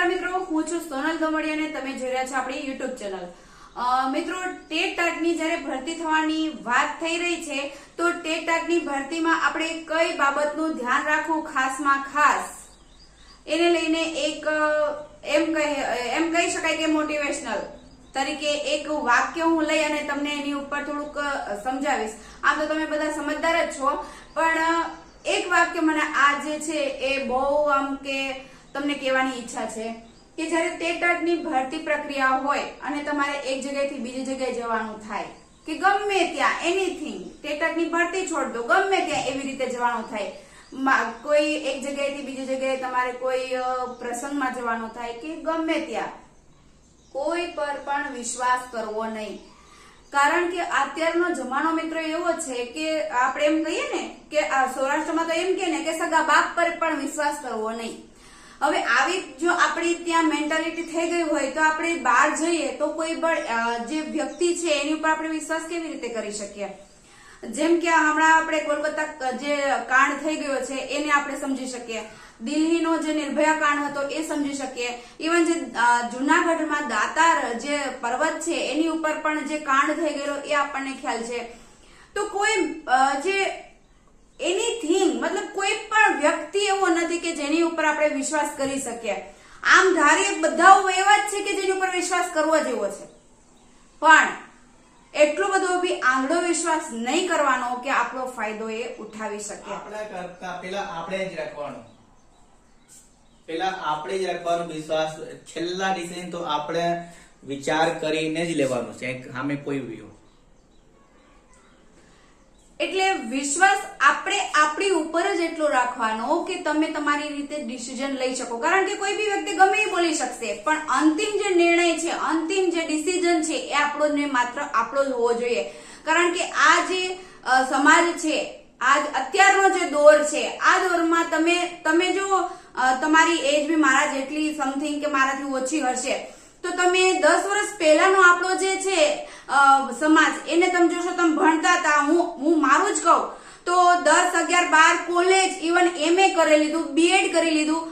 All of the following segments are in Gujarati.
નમસ્કાર મિત્રો, હું છું સોનલ ગમડિયા અને તમે જોઈ રહ્યા છો આપણી યુટ્યુબ ચેનલ મિત્રો, ટેટ ટાટની જ્યારે ભરતી થવાની વાત થઈ રહી છે, તો ટેટ ટાટની ભરતીમાં આપણે કઈ બાબતનું ધ્યાન રાખવું ખાસમાં ખાસ? એને લઈને એક એમ કહી એમ કહી શકાય કે મોટિવેશનલ તરીકે એક વાક્ય હું લઈ અને તમને એની ઉપર થોડુંક સમજાવીશ. આમ તો તમે બધા સમજદાર જ છો. પણ એક વાક્ય મને આ જે છે એ બહુ આમ કે તમને કહેવાની ઈચ્છા છે કે જ્યારે ટેટાટની ભરતી પ્રક્રિયા હોય અને તમારે એક જગ્યાએથી બીજી જગ્યાએ જવાનું થાય, કે ગમે ત્યાં એનીથિંગ ટેટાટની ભરતી છોડ દો, ગમે ત્યાં એવી રીતે જવાનું થાય. કોઈ એક જગ્યાએથી બીજી જગ્યાએ તમારે કોઈ પ્રસંગમાં જવાનું થાય કે ગમે ત્યાં. કોઈ પર પણ વિશ્વાસ કરવો નહીં. કારણ કે અત્યારનો જમાનો મિત્રો એવો છે કે આપણે એમ કહીએ ને કે સૌરાષ્ટ્રમાં તો એમ કે ને કે સગા બાપ પર પણ વિશ્વાસ કરવો નહીં. હવે આવી જો આપણી ત્યાં મેન્ટાલિટી થઈ ગઈ હોય તો આપણે બહાર જઈએ તો કોઈ પણ જે વ્યક્તિ છે એની ઉપર આપણે વિશ્વાસ કેવી રીતે કરી શકીએ? જેમ કે હમણાં આપણે કોલકાતા જે કાંડ થઈ ગયો છે એને આપણે સમજી શકીએ. દિલ્હીનો જે નિર્ભયા કાંડ હતો એ સમજી શકીએ. ઇવન જે જુનાગઢમાં દાતાર જે પર્વત છે એની ઉપર પણ જે કાંડ થઈ ગયેલો એ આપણને ખ્યાલ છે. તો કોઈ જે એનીથિંગ મતલબ કોઈ પણ વ્યક્તિ એવો નથી કે જેની ઉપર આપણે વિશ્વાસ કરી શકીએ. આમ ધારીએ બધા એવા જ છે કે જેની ઉપર વિશ્વાસ કરવો જેવો છે. પણ એટલો બધો બી આંગળો વિશ્વાસ નહીં કરવાનો કે આપણો ફાયદો એ ઉઠાવી શકે. આપણા કરતા પેલા આપણે જ રાખવાનો. પેલા આપણે જ રાખવાનો વિશ્વાસ. છેલ્લા ડિસિઝન તો આપણે વિચાર કરીને જ લેવાનો છે. સામે કોઈ હોય. એટલે વિશ્વાસ આપણે આપણી ઉપર જ એટલો રાખવાનો કે તમે તમારી રીતે ડિસિઝન લઈ શકો. કારણ કે કોઈ બી વ્યક્તિ ગમે એ બોલી શકશે, પણ અંતિમ જે નિર્ણય છે, અંતિમ જે ડિસિઝન છે એ આપણો ને માત્ર આપણો જ હોવો જોઈએ. કારણ કે આ જે સમાજ છે, આજ અત્યારનો જે દોર છે, આ દોરમાં તમે તમે જો તમારી એજ બી મારા જેટલી સમથિંગ કે મારાથી ઓછી હશે, તો તમે દસ વર્ષ પહેલાનો આપણો જે છે સમાજ. એને તમે જોશો, તમે ભણતા હતા. હું હું મારું જ કહું. તો દસ અગિયાર બાર કોલેજ ઇવન એમએ કરી લીધું બીએડ કરી લીધું.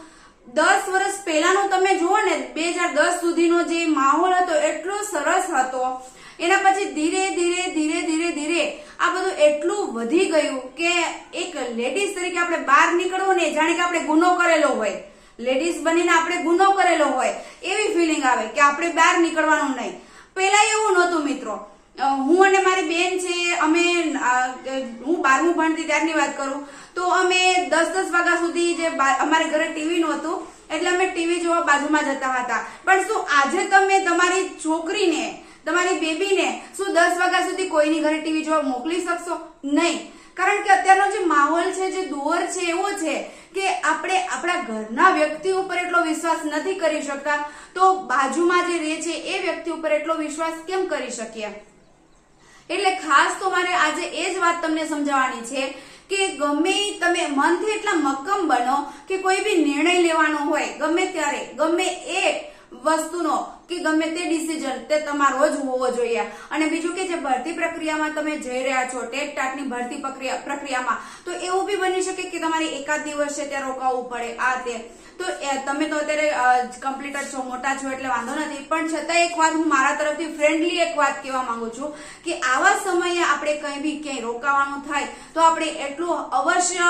દસ વર્ષ પહેલાનું તમે જુઓ ને, બે હજાર દસ સુધીનો જે માહોલ હતો, એટલો સરસ હતો. એના પછી ધીરે ધીરે ધીરે ધીરે ધીરે આ બધું એટલું વધી ગયું કે એક લેડીઝ તરીકે આપણે બહાર નીકળવું ને જાણે કે આપણે ગુનો કરેલો હોય. લેડીઝ બનીને આપણે ગુનો કરેલો હોય. એવી ફિલિંગ આવે કે આપણે બહાર નીકળવાનું નહીં. પહેલા એવું નહોતું મિત્રો. હું અને મારી બેન છે, અમે હું બારમું ભણતી ત્યારની વાત કરું, તો અમે દસ દસ વાગ્યા સુધી જે અમારે ઘરે ટીવી નહોતું, એટલે અમે ટીવી જોવા બાજુમાં જતા હતા. પણ શું આજે તમે તમારી છોકરીને, તમારી બેબીને શું દસ વાગ્યા સુધી કોઈની ઘરે ટીવી જોવા મોકલી શકશો? નહીં. કારણ કે અત્યારનો જે માહોલ છે, જે દોર છે, એવો છે કે આપણે આપણા ઘરના વ્યક્તિ ઉપર એટલો વિશ્વાસ નથી કરી શકતા, તો બાજુમાં જે રહે છે એ વ્યક્તિ ઉપર એટલો વિશ્વાસ કેમ કરી શકીએ? એટલે ખાસ તો મારે આજે એ જ વાત તમને સમજાવવાની છે કે ગમે તમે મનથી એટલા મક્કમ બનો કે કોઈ બી નિર્ણય લેવાનો હોય, ગમે ત્યારે, ગમે એ વસ્તુનો કે ગમે તે ડિસિઝન તે તમારો જ હોવો જોઈએ. અને બીજું કે જે ભરતી પ્રક્રિયામાં તમે જઈ રહ્યા છો, ટેટ ટાટની ભરતી પ્રક્રિયા, પ્રક્રિયામાં, તો એવું બી બની શકે કે તમારે એકાદ દિવસ ત્યાં રોકાવું પડે, આ તે. તો તમે તો અત્યારે કમ્પ્લીટર છો, મોટા છો એટલે વાંધો નથી. પણ છતાં એક વાત હું મારા તરફથી ફ્રેન્ડલી એક વાત કહેવા માંગુ છું કે આવા સમયે આપણે કંઈ બી ક્યાંય રોકાવાનું થાય, તો આપણે એટલું અવશ્ય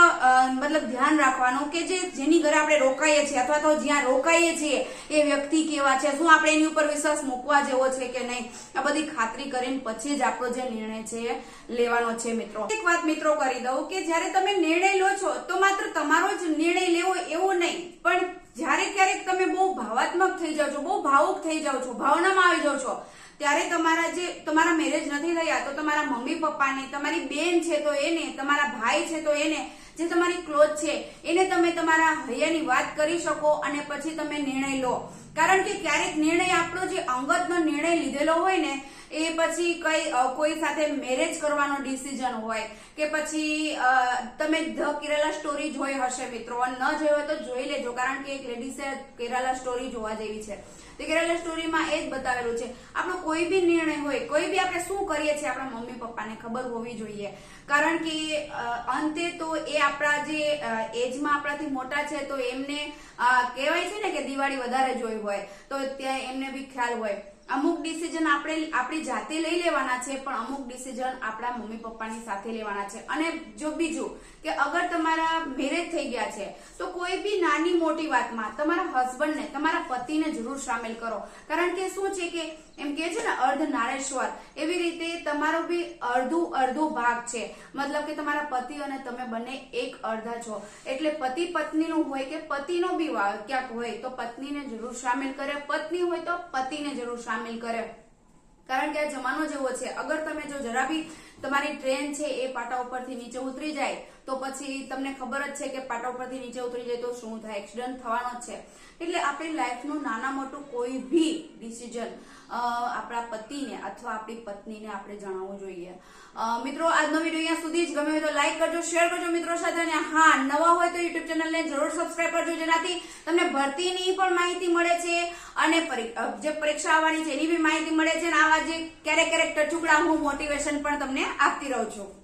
મતલબ ધ્યાન રાખવાનું કે જે, જેની ઘરે આપણે રોકાઈએ છીએ અથવા તો જ્યાં રોકાઈએ છીએ એ વ્યક્તિ કેવા છે, શું આપણે એની ઉપર વિશ્વાસ મૂકવા જેવો છે કે નહીં, આ બધી ખાતરી કરીને પછી જ આપણો જે નિર્ણય છે લેવાનો છે મિત્રો. એક વાત મિત્રો કરી દઉં કે જ્યારે તમે નિર્ણય લો છો, તો માત્ર તમારો જ નિર્ણય લેવો એવો નહીં, પણ જ્યારે ક્યારેક તમે બહુ ભાવાત્મક થઈ જાઓ છો, બહુ ભાવુક થઈ જાઓ છો, ભાવનામાં આવી જાઓ છો, ત્યારે તમારા જે, તમારા મેરેજ નથી થયા, તો તમારા મમ્મી પપ્પાને, તમારી બેન છે તો એને, તમારા ભાઈ છે તો એને, જે તમારી ક્લોથ છે, એને તમે તમારા હૈયાની વાત કરી શકો અને પછી તમે નિર્ણય લો. કારણ કે ક્યારેક નિર્ણય આપણો જે અંગતનો નિર્ણય લીધેલો હોય ને એ પછી કઈ કોઈ સાથે મેરેજ કરવાનો ડિસિઝન હોય કે પછી તમે ધ કેરાલા સ્ટોરી જોઈ હશે મિત્રો. ન જોઈ હોય તો જોઈ લેજો, કારણ કે એક લેડીઝે કેરાલા સ્ટોરી જોવા જેવી છે. તો કેરાલા સ્ટોરીમાં એ જ બતાવેલું છે. આપણો કોઈ બી નિર્ણય હોય, કોઈ બી આપણે શું કરીએ છીએ આપણા મમ્મી પપ્પાને ખબર હોવી જોઈએ. કારણ કે અંતે તો એ આપણા જે એજમાં આપણાથી મોટા છે, તો એમને કહેવાય છે ને કે દિવાળી વધારે જોઈ હોય, તો ત્યાં એમને બી ખ્યાલ હોય. અમુક ડિસિઝન આપણે, આપણી જાતે લઈ લેવાના છે, પણ અમુક ડિસિઝન આપણા મમ્મી પપ્પાની સાથે લેવાના છે. અને જો બીજું કે અગર તમારા મેરેજ થઈ ગયા છે કોઈ બી નાની મોટી વાતમાં તમારા હસબન્ડને તમારા પતિને જરૂર સામેલ કરો. કારણ કે શું છે કે, એમ કે છે ને, અર્ધ નારેશ્વર. એવી રીતે તમારો બી અડધું અડધો ભાગ છે. મતલબ કે તમારા પતિ અને તમે બંને એક અડધા છો. એટલે પતિ પત્નીનું હોય કે પતિનો બી ક્યાંક હોય, તો પત્નીને જરૂર સામેલ કરે. પત્ની હોય તો પતિને જરૂર સામેલ કરે. કારણ કે આ જમાનો જેવો છે. અગર તમે જો જરા બી તમારી ટ્રેન છે એ પાટા ઉપરથી નીચે ઉતરી જાય તો પછી તમને ખબર જ છે કે પાટા ઉપરથી નીચે ઉતરી જાય તો શું થાય? એક્સિડન્ટ થવાનો છે. એટલે આપણી લાઈફનું નાના મોટું કોઈ બી ડિસિઝન આપણા પતિને અથવા આપણી પત્નીને આપણે જણાવવું જોઈએ. મિત્રો, આજનો વીડિયો અહીંયા સુધી જ ગમે તો લાઈક કરજો શેર કરજો મિત્રો સાથે અને હા, નવા હોય તો યુટ્યુબ ચેનલને જરૂર સબસ્ક્રાઈબ કરજો, જેનાથી તમને ભરતીની પણ માહિતી મળે છે અને જે પરીક્ષા આવવાની છે એની બી માહિતી મળે છે અને આવા જે ક્યારેક ક્યારેક ટચુકડા હું મોટિવેશન પણ તમને આપતી રહું છું.